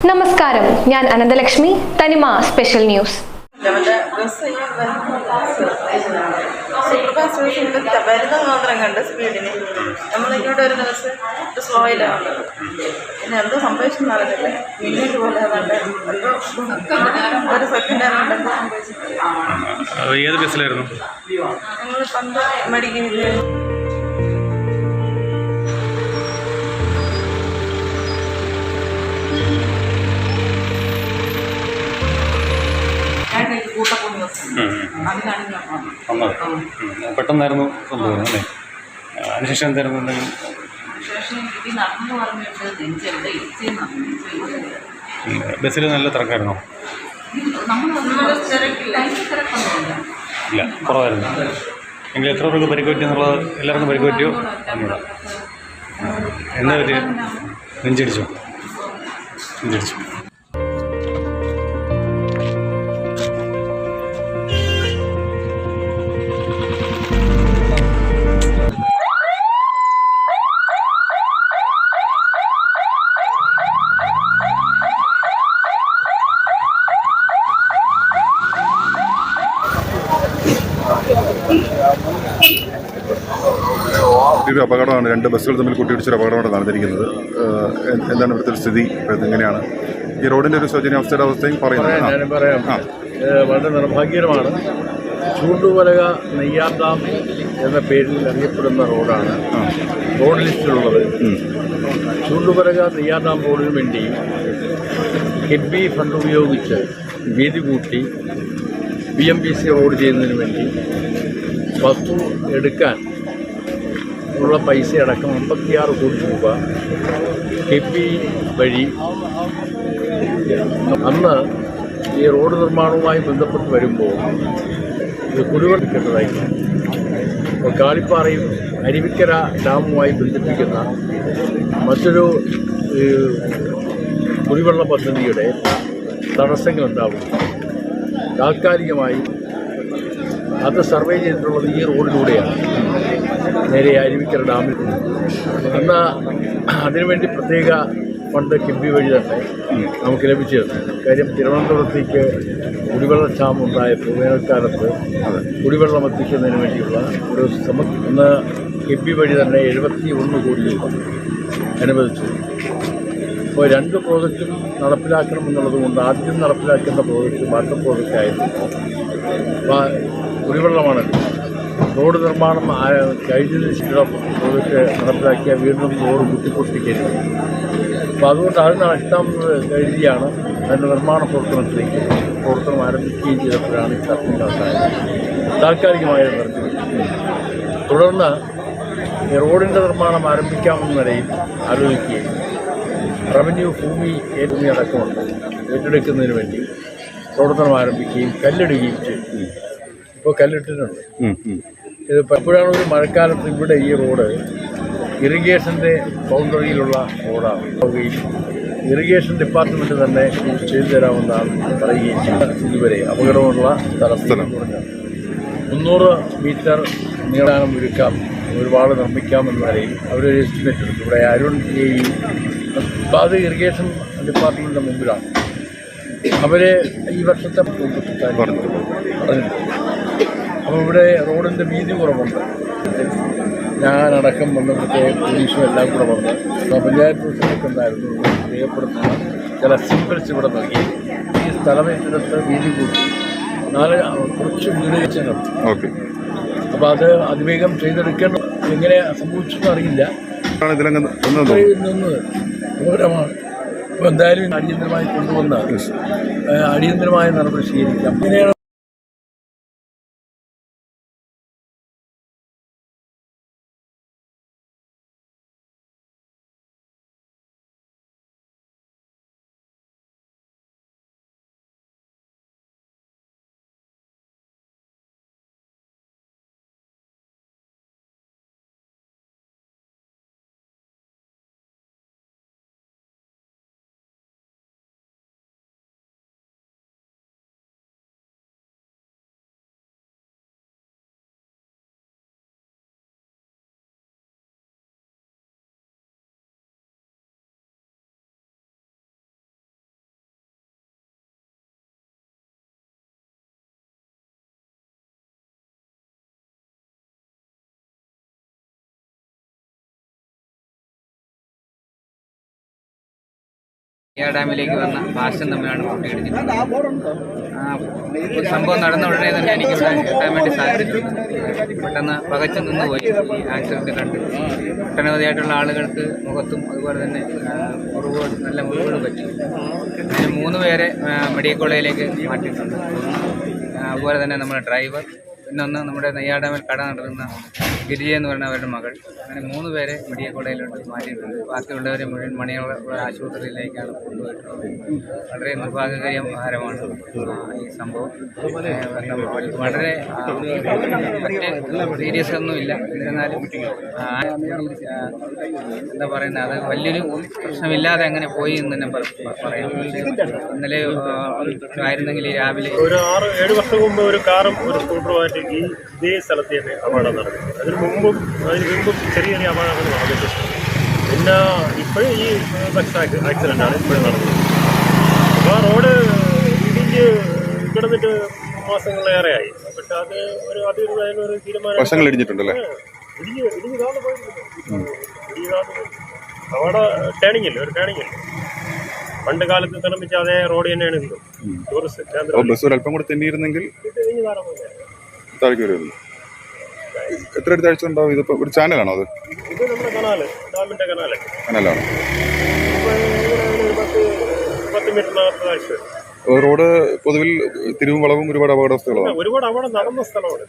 നമസ്കാരം. ഞാൻ അനന്തലക്ഷ്മി തനിമ സ്പെഷ്യൽ ന്യൂസ്. വരുന്നത് മാത്രം കണ്ട് സ്പീഡിന്. നമ്മളിങ്ങോട്ട് ഒരു ദിവസം സ്ലോയിലാണ് പിന്നെ എന്തോ സംഭവിച്ചെന്ന് അറിഞ്ഞില്ല മിന്നിട്ട് പോലെ ഏതാണ്ട് എന്തോ ഒരു സെക്കൻഡ് ഏതാണ്ട് എന്തോ സംഭവിച്ചിട്ടില്ല അത് ഏത് ബസ്സിലായിരുന്നു? ഞങ്ങൾ പെട്ടെന്നായിരുന്നു സംഭവം അല്ലേ? അതിനുശേഷം എന്തായിരുന്നു എന്തെങ്കിലും നടന്നു പറഞ്ഞിട്ട് നെഞ്ചെവിടെ ബസ്സിൽ നല്ല തിരക്കായിരുന്നോ? നമ്മൾ തിരക്കില്ല. തിരക്കൊന്നുമില്ല. ഇല്ല കുറവായിരുന്നു. എങ്കിൽ എത്ര പേർക്ക് പരിക്ക് എന്നുള്ളത് എല്ലാവർക്കും പരിക്ക് പറ്റിയോ എന്താ പറ്റിയ നെഞ്ചടിച്ചോ? നെഞ്ചടിച്ചു. ഒരു അപകടമാണ്. രണ്ട് ബസ്സുകൾ തമ്മിൽ കൂട്ടിയിടിച്ചൊരു അപകടമാണ് നടന്നിരിക്കുന്നത്. എന്താണ് ഇവിടുത്തെ ഒരു സ്ഥിതി? എങ്ങനെയാണ് ഈ റോഡിന്റെ ഒരു ശോചനീയാവസ്ഥയുടെ അവസ്ഥയും പറയുന്നത്. പറയാം ഞാനും വളരെ നിർഭാഗ്യകരമാണ്. ചൂണ്ടുവലക നെയ്യാർ ഡാം എന്ന പേരിൽ അറിയപ്പെടുന്ന റോഡാണ് റോഡ് ലിസ്റ്റിലുള്ളത്. ചൂണ്ടുവലക നെയ്യാർ ഡാം റോഡിന് വേണ്ടി കിഡ്ബി ഫണ്ട് ഉപയോഗിച്ച് വീതി കൂട്ടി B M B C road ചെയ്യുന്നതിന് വേണ്ടി വസ്തു എടുക്കാൻ ഉള്ള പൈസ അടക്കം അമ്പത്തിയാറ് കോടി രൂപ കെപി വഴി. അന്ന് ഈ റോഡ് നിർമ്മാണവുമായി ബന്ധപ്പെട്ട് വരുമ്പോൾ ഇത് കുടിവെള്ളക്കേണ്ടതായിരുന്നു അപ്പോൾ കാളിപ്പാറയും അരുവിക്കര ഡാമുമായി ബന്ധിപ്പിക്കുന്ന മറ്റൊരു കുടിവെള്ള പദ്ധതിയുടെ തടസ്സങ്ങളുണ്ടാവും. താൽക്കാലികമായി അത് സർവേ ചെയ്തിട്ടുള്ളത് ഈ റോഡിലൂടെയാണ്. നേരെ അരുവിക്കര ഡാമിൽ അന്ന് അതിനുവേണ്ടി പ്രത്യേക ഫണ്ട് കിബി വഴി തന്നെ നമുക്ക് ലഭിച്ചിരുന്നു കാര്യം തിരുവനന്തപുരത്തേക്ക് കുടിവെള്ളക്ഷാമം ഉണ്ടായപ്പോൾ വേനൽക്കാലത്ത് കുടിവെള്ളം എത്തിക്കുന്നതിന് വേണ്ടിയുള്ള ഒരു സമ അന്ന് കിബി വഴി തന്നെ എഴുപത്തി ഒന്ന് കോടി രൂപ അനുവദിച്ചു. അപ്പോൾ രണ്ട് പ്രോജക്റ്റും നടപ്പിലാക്കണമെന്നുള്ളത് കൊണ്ട് ആദ്യം നടപ്പിലാക്കേണ്ട പ്രോജക്റ്റ് വാട്ടർ പ്രോജക്റ്റ് ആയിരുന്നു കുടിവെള്ളമാണല്ലോ കുടിവെള്ളമാണ് റോഡ് നിർമ്മാണം കഴിഞ്ഞതിന് ശേഷം പ്രോജക്റ്റ് നടപ്പിലാക്കിയ വീണ്ടും റോഡ് കുത്തിപ്പൊട്ടിക്കരുത് അപ്പോൾ അതുകൊണ്ട് അത് നഷ്ടം കരുതിയാണ് അതിന്റെ നിർമ്മാണ പ്രവർത്തനത്തിലേക്ക് പ്രവർത്തനം ആരംഭിക്കുകയും ചെയ്തപ്പോഴാണ് ഈ തർക്കങ്ങളുണ്ടായത് താൽക്കാലികമായ നിർത്തി. തുടർന്ന് റോഡിന്റെ നിർമ്മാണം ആരംഭിക്കാമെന്ന നിലയിൽ ആലോചിക്കുകയും റവന്യൂ ഭൂമി ഭൂമി അടക്കമുണ്ട് ഏറ്റെടുക്കുന്നതിന് വേണ്ടി പ്രവർത്തനം ആരംഭിക്കുകയും കല്ലിടുകയും ചെയ്തു. ഇപ്പോൾ കല്ലിട്ടിട്ടുണ്ട്. ഇത് പലപ്പോഴാണ് ഒരു മഴക്കാലത്ത് ഇവിടെ ഈ റോഡ് ഇറിഗേഷന്റെ ബൗണ്ടറിയിലുള്ള റോഡാണ്. പോവുകയും ഇറിഗേഷൻ ഡിപ്പാർട്ട്മെന്റ് തന്നെ ചെയ്തു തരാമെന്നാണ് പറയുകയും ഇതുവരെ അപകടമുള്ള സ്ഥലം. മുന്നൂറ് മീറ്റർ നീളാനം ഒരുക്കാം. ഒരുപാട് നിർമ്മിക്കാമെന്ന നിലയിൽ അവരൊരു എസ്റ്റിമേറ്റ് എടുത്തു. ഇവിടെ അരുൺ ഈ അത് ഇറിഗേഷൻ ഡിപ്പാർട്ട്മെന്റിന്റെ മുമ്പിലാണ്. അവരെ ഈ വർഷത്തെ പറഞ്ഞു. അപ്പോൾ ഇവിടെ റോഡിന്റെ വീതി കുറവുണ്ട്. ഞാനടക്കം വന്നപ്പോഴത്തെ പോലീസും എല്ലാം കൂടെ വന്ന് പഞ്ചായത്ത് പ്രസിഡന്റ് ഉണ്ടായിരുന്നു പ്രിയപ്പെടുത്തുന്ന ചില സിമ്പിൾസ് ഇവിടെ നൽകി. ഈ സ്ഥലം ഏറ്റെടുത്ത് വീതി കൂട്ടി. നാല് കുറച്ച് വീട് ഓക്കെ. അപ്പോൾ അത് അതിവേഗം ചെയ്തെടുക്കണം എങ്ങനെ സംഭവിച്ചെന്ന് അറിയില്ല. ഘോരമാണ് വിവരമാണ് അപ്പോൾ എന്തായാലും അടിയന്തരമായി കൊണ്ടുവന്ന അടിയന്തരമായ നടപടി സ്വീകരിക്കാം. ഇങ്ങനെയാണ് നെയ്യാർ ഡാമിലേക്ക് വന്ന പാശം തമ്മിലാണ് ഒരു സംഭവം നടന്ന ഉടനെ തന്നെ എനിക്ക് കിട്ടാൻ വേണ്ടി സാധിച്ചു. പെട്ടെന്ന് പകച്ചു നിന്നുപോയി. ഈ ആക്സിഡന്റ് കണ്ട്. ഒട്ടനവധിയായിട്ടുള്ള ആളുകൾക്ക് മുഖത്തും അതുപോലെ തന്നെ മുറിവ് നല്ല മുറിവുകൾ പറ്റി. അങ്ങനെ മൂന്ന് പേരെ മെഡിക്കൽ കോളേജിലേക്ക് മാറ്റിയിട്ടുണ്ട്. അതുപോലെ തന്നെ നമ്മുടെ ഡ്രൈവർ പിന്നൊന്ന് നമ്മുടെ നെയ്യാടാമിൽ കട നടത്തുന്ന ഗിരിജ എന്ന് പറയുന്ന അവരുടെ മകൾ. അങ്ങനെ മൂന്ന് പേരെ മെഡിക്കൽ കോളേജിലോട്ട് മാറ്റിയിട്ടുണ്ട്. ബാക്കിയുള്ളവരെ മുഴുവൻ മണിയുള്ള ആശുപത്രിയിലേക്കാണ് കൊണ്ടുപോയിട്ടുള്ളത്. വളരെ നിർഭാഗ്യകരമാണ് ഈ സംഭവം. വളരെ സീരിയസ് ഒന്നുമില്ല എന്നിരുന്നാലും എന്താ പറയുന്നത് അത് വലിയൊരു പ്രശ്നമില്ലാതെ അങ്ങനെ പോയി എന്ന് തന്നെ പറയാം. ഇന്നലെ ആയിരുന്നെങ്കിൽ രാവിലെ ഒരു ആറ് ഏഴ് വർഷം മുമ്പ് ഒരു കാറും ഒരു സ്കൂട്ടറുമായിട്ട് ഈ ഇതേ സ്ഥലത്ത് തന്നെ അപകടം നടന്നു അതിന് മുമ്പും അതിന് മുമ്പും ചെറിയ ചെറിയ അപകടങ്ങൾ നടന്നിട്ടുണ്ട് പിന്നെ ഇപ്പോഴും ഈ ബസ് ആക്സിഡന്റ് ആണ് ഇപ്പോഴും നടന്നത് അപ്പോൾ ആ റോഡ് ഇടിഞ്ഞ് കിടന്നിട്ട് മാസങ്ങളേറെയായി പക്ഷെ അത് ഒരു അതിന് ഒരു തീരുമാനം ഇടിഞ്ഞിട്ടുണ്ടല്ലേ? ഇടിഞ്ഞ് ഇടിഞ്ഞ് താന്ന് പോയിട്ടുണ്ട്. ഇടിഞ്ഞ് താന്ന് പോയി അവിടെ ടേണിംഗ് ഇല്ല? ഒരു ടേണിംഗ് ഇല്ല? പണ്ട് കാലത്ത് നിർമ്മിച്ച അതേ റോഡ് തന്നെയാണ് ഇന്നും. ടൂറിസ്റ്റ് കേന്ദ്രം ബസ് അല്പം കൂടെ തെന്നിയിരുന്നെങ്കിൽ താഴേക്ക് വരുന്നു എത്ര അടുത്ത ആഴ്ച ഉണ്ടാവും ഇതിപ്പോൾ ഒരു ചാനലാണോ അത്? ഇത് നമ്മുടെ കനാല് ഡാമിന്റെ കനാല്. ചാനലാണ് ഇപ്പൊ ഇതിനകത്ത് ഒരു പത്ത് പത്ത് മീറ്ററിനകത്ത് താഴ്ച. വരും. റോഡ് പൊതുവിൽ തിരിവും വളവും ഒരുപാട് അപകടാവസ്ഥകളാണ് ഒരുപാട് അപകടം നടന്ന സ്ഥലമാണ്.